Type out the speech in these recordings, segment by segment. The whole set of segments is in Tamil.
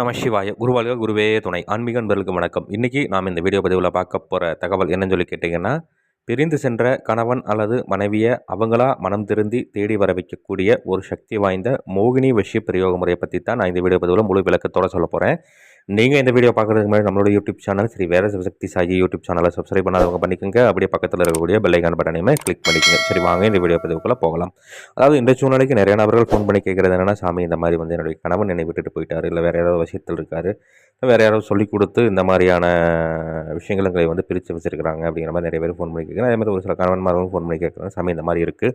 நம சிவாய. குருவாழ்க குருவே துணை. ஆன்மீக நண்பர்களுக்கு வணக்கம். இன்றைக்கி நாம் இந்த வீடியோ பதிவில் பார்க்க போகிற தகவல் என்னன்னு சொல்லி கேட்டிங்கன்னா பிரிந்து சென்ற கணவன் அல்லது மனைவியை அவங்களா மனம் திருந்தி தேடி வர வைக்கக்கூடிய ஒரு சக்தி வாய்ந்த மோகினி விஷய பிரயோக முறையை பற்றி தான் நான் இந்த வீடியோ பதிவில் முழு விளக்கத்தோடு சொல்ல போகிறேன் நீங்கள் இந்த வீடியோ பார்க்குறதுக்கு முன்னாடி நம்மளோட யூடியூப் சேனல் ஸ்ரீ வேற சிவசக்தி சாயி யூடியூப் சேனலை சப்ஸ்கிரைப் பண்ணாதவங்க பண்ணிக்கோங்க. அப்படியே பக்கத்தில் இருக்கக்கூடிய பெல்லைக்கான பட்டனையுமே கிளிக் பண்ணிக்கோங்க. சரி வாங்க இந்த வீடியோ பதிவுக்குள்ளே போகலாம். அதாவது இந்த சூழ்நிலைக்கு நிறைய நபர்கள் ஃபோன் பண்ணி கேட்குறது என்னென்னா சாமி இந்த மாதிரி வந்து என்னுடைய கணவன் என்னை விட்டுட்டு போயிட்டார். இல்லை வேறு ஏதாவது விஷயத்தில் இருக்கார். வேறு யாராவது சொல்லிக் கொடுத்து இந்த மாதிரியான விஷயங்களை வந்து பிரித்து வச்சுருக்கிறாங்க. அப்படிங்கிற மாதிரி நிறைய பேர் ஃபோன் பண்ணி கேட்குறேன் அதே மாதிரி ஒரு சில கணவன்மார்களும் ஃபோன் பண்ணி கேட்குறாங்க. சாமி இந்த மாதிரி இருக்குது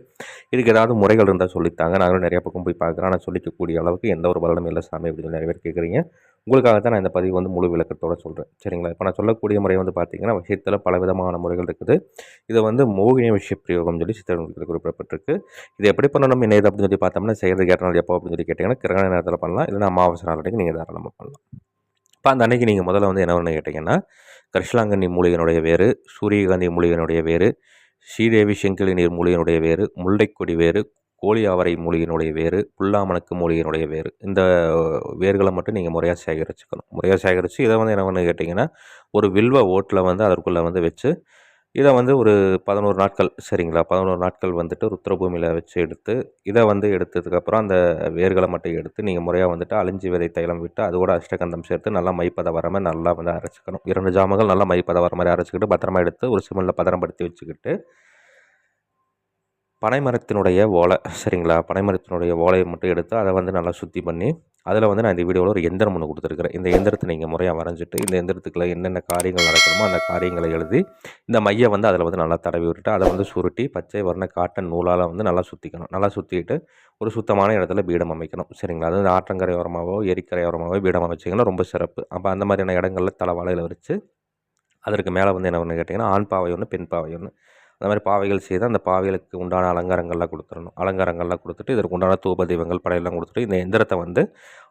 இதுக்கு ஏதாவது முறைகள் இருந்தால் சொல்லித்தாங்க. நாங்களும் நிறைய பக்கம் போய் பார்க்குறோம். ஆனால் சொல்லிக்கக்கூடிய அளவுக்கு எந்த ஒரு பலனும் இல்லை சாமி. அப்படின்னு நிறைய பேர் கேட்குறீங்க. உங்களுக்காக தான் நான் இந்த பதிவு வந்து முழு விளக்கத்தோடு சொல்கிறேன் சரிங்களா? இப்போ நான் சொல்லக்கூடிய முறை வந்து பார்த்திங்கன்னா விஷயத்தில் பல விதமான முறைகள் இருக்குது. இதை வந்து மோகினி விஷய பிரயோகம் சொல்லி சித்திரங்களுக்கு குறிப்பிடப்பட்டிருக்கு. இது எப்படி பண்ணணும் என்ன இது அப்படின்னு சொல்லி பார்த்தோம்னா செய்கிறது நாள் எப்போ அப்படின்னு சொல்லி கேட்டிங்கன்னா கிரகண நேரத்தில் பண்ணலாம். இல்லைனா அமாவாசை நாளைக்கு நீங்கள் தாராளமாக பண்ணலாம். இப்போ அந்த அன்னைக்கு நீங்கள் முதல்ல வந்து என்ன ஒன்று கேட்டிங்கன்னா கரிஷ்லாங்கண்ணி மூலிகனுடைய வேறு சூரியகாந்தி மூலிகையினுடைய வேறு ஸ்ரீதேவி செங்கிலி நீர் மூலிகனுடைய வேறு முல்லைக்கொடி வேறு கோழி ஆவரை மூலிகையினுடைய வேறு புல்லாமணக்கு மூலிகையினுடைய வேறு. இந்த வேர்களை மட்டும் நீங்கள் முறையாக சேகரிச்சுக்கணும். முறையாக சேகரித்து இதை வந்து என்ன பண்ணு கேட்டிங்கன்னா ஒரு வில்வ ஓட்டில் வந்து அதற்குள்ளே வந்து வச்சு இதை வந்து ஒரு பதினோரு நாட்கள் சரிங்களா? பதினோரு நாட்கள் வந்துட்டு ருத்ரபூமியில் வச்சு எடுத்து இதை வந்து எடுத்ததுக்கப்புறம் அந்த வேர்களை மட்டும் எடுத்து நீங்கள் முறையாக வந்துட்டு அழிஞ்சி விதை தைலம் விட்டு அதோட அஷ்டகந்தம் சேர்த்து நல்லா மைப்பதை வர மாதிரி நல்லா வந்து அரைச்சிக்கணும். இரண்டு ஜாமங்கள் நல்லா மைப்பதை வர மாதிரி அரைச்சிக்கிட்டு பத்திரமா எடுத்து ஒரு சிமிழில் பத்திரப்படுத்தி வச்சுக்கிட்டு பனைமரத்தினுடைய ஓலை சரிங்களா? பனைமரத்தினுடைய ஓலையை மட்டும் எடுத்து அதை வந்து நல்லா சுத்தி பண்ணி அதில் வந்து நான் இந்த வீடியோவில் ஒரு எந்திரம் ஒன்று கொடுத்துருக்குறேன். இந்த எந்திரத்தை நீங்கள் முறையாக வரைஞ்சிட்டு இந்த எந்திரத்துக்குள்ள என்னென்ன காரியங்கள் நடக்கணுமோ அந்த காரியங்களை எழுதி இந்த மையை வந்து அதில் வந்து நல்லா தடவி விட்டுட்டு அதை வந்து சுருட்டி பச்சை வர்ண காட்டன் நூலால் வந்து நல்லா சுற்றிக்கணும் நல்லா சுற்றிட்டு ஒரு சுத்தமான இடத்துல பீடம் அமைக்கணும் சரிங்களா? அது ஆற்றங்கரை ஓரமாகவோ எரிக்கரை ஓரமாகவோ பீடம் அமைச்சிங்கன்னா ரொம்ப சிறப்பு. அப்போ அந்த மாதிரியான இடங்களில் தலைவாழையில் வச்சு அதற்கு மேலே வந்து என்ன ஒன்று கேட்டிங்கன்னா ஆண் பாவை ஒன்று பெண் பாவை ஒன்று அந்த மாதிரி பாவைகள் செய்து அந்த பாவைகளுக்கு உண்டான அலங்காரங்கள்லாம் கொடுத்துடணும். அலங்காரங்கள்லாம் கொடுத்துட்டு இதற்கு உண்டான தூப தெய்வங்கள் படையெல்லாம் கொடுத்துட்டு இந்த எந்திரத்தை வந்து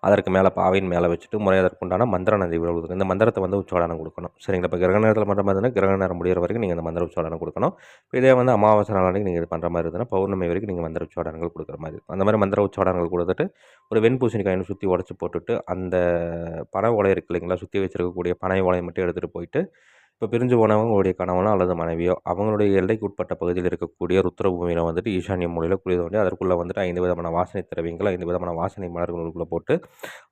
அதற்கு மேலே பாவையின் மேலே வச்சுட்டு முறை அதற்கு உண்டான மந்திர நதி கொடுக்கணும். இந்த மந்திரத்தை வந்து உச்சோடனம் கொடுக்கணும். சரிங்களா? இப்போ கிரக நேரத்தில் பண்ணுற மாதிரி இருந்தால் கிரக நேரம் முடிகிற வரைக்கும் நீங்கள் இந்த மந்திர உச்சாடனம் கொடுக்கணும். இதே வந்து அமாவாசை நாளைக்கு நீங்கள் இது பண்ணுற மாதிரி இருந்தால் பௌர்ணமி வரைக்கும் நீங்கள் மந்திர உச்சாடனங்கள் கொடுக்குற மாதிரி இருக்கும். அந்த மாதிரி மந்திர உச்சாடனங்கள் கொடுத்துட்டு ஒரு வெண்பூசணிக்காயின்னு சுற்றி உடச்சி போட்டுட்டு அந்த பனை ஓலை இருக்கு இல்லைங்களா? சுற்றி வச்சுருக்கக்கூடிய பனை ஓலையை மட்டும் எடுத்துகிட்டு போயிட்டு இப்போ பிரிஞ்சு போனவங்களுடைய கணவனோ அல்லது மனைவியோ அவங்களுடைய எல்லைக்கு உட்பட்ட பகுதியில் இருக்கக்கூடிய ருத்ரபூமியில் வந்துட்டு ஈசானிய மொழியில் குளிர் தோண்டி அதற்குள்ளே வந்துட்டு ஐந்து விதமான வாசனை திரவியங்கள் ஐந்து விதமான வாசனை மலர்களுக்குள்ளே போட்டு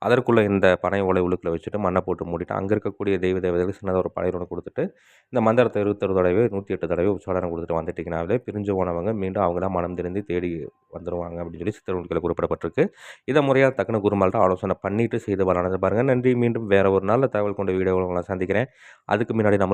அதற்குள்ளே இந்த பனை ஓலை உழுக்கில் வச்சுட்டு மண்ணை போட்டு மூடிட்டு அங்கே இருக்கக்கூடிய தெய்வ தேவதைகள் சின்னதாக ஒரு பழையொன்று கொடுத்துட்டு இந்த மந்திரத்தை இருபத்தொரு தடவை நூற்றி எட்டு தடவை உச்சாரணம் கொடுத்துட்டு வந்துட்டிங்கனாலே பிரிஞ்சு போனவங்க மீண்டும் அவங்களாம் மனம் திருந்தி தேடி வந்துடுவாங்க அப்படின்னு சொல்லி சித்திரநூல்களில் குறிப்பிடப்பட்டிருக்கு. இதை முறையாக தக்கன குருமால்கிட்ட ஆலோசனை பண்ணிவிட்டு செய்து வரலான்னு பாருங்கள் நன்றி. மீண்டும் வேறு ஒரு நாளில் தகவல் கொண்ட வீடியோ உங்களை சந்திக்கிறேன். அதுக்கு முன்னாடி நம்ம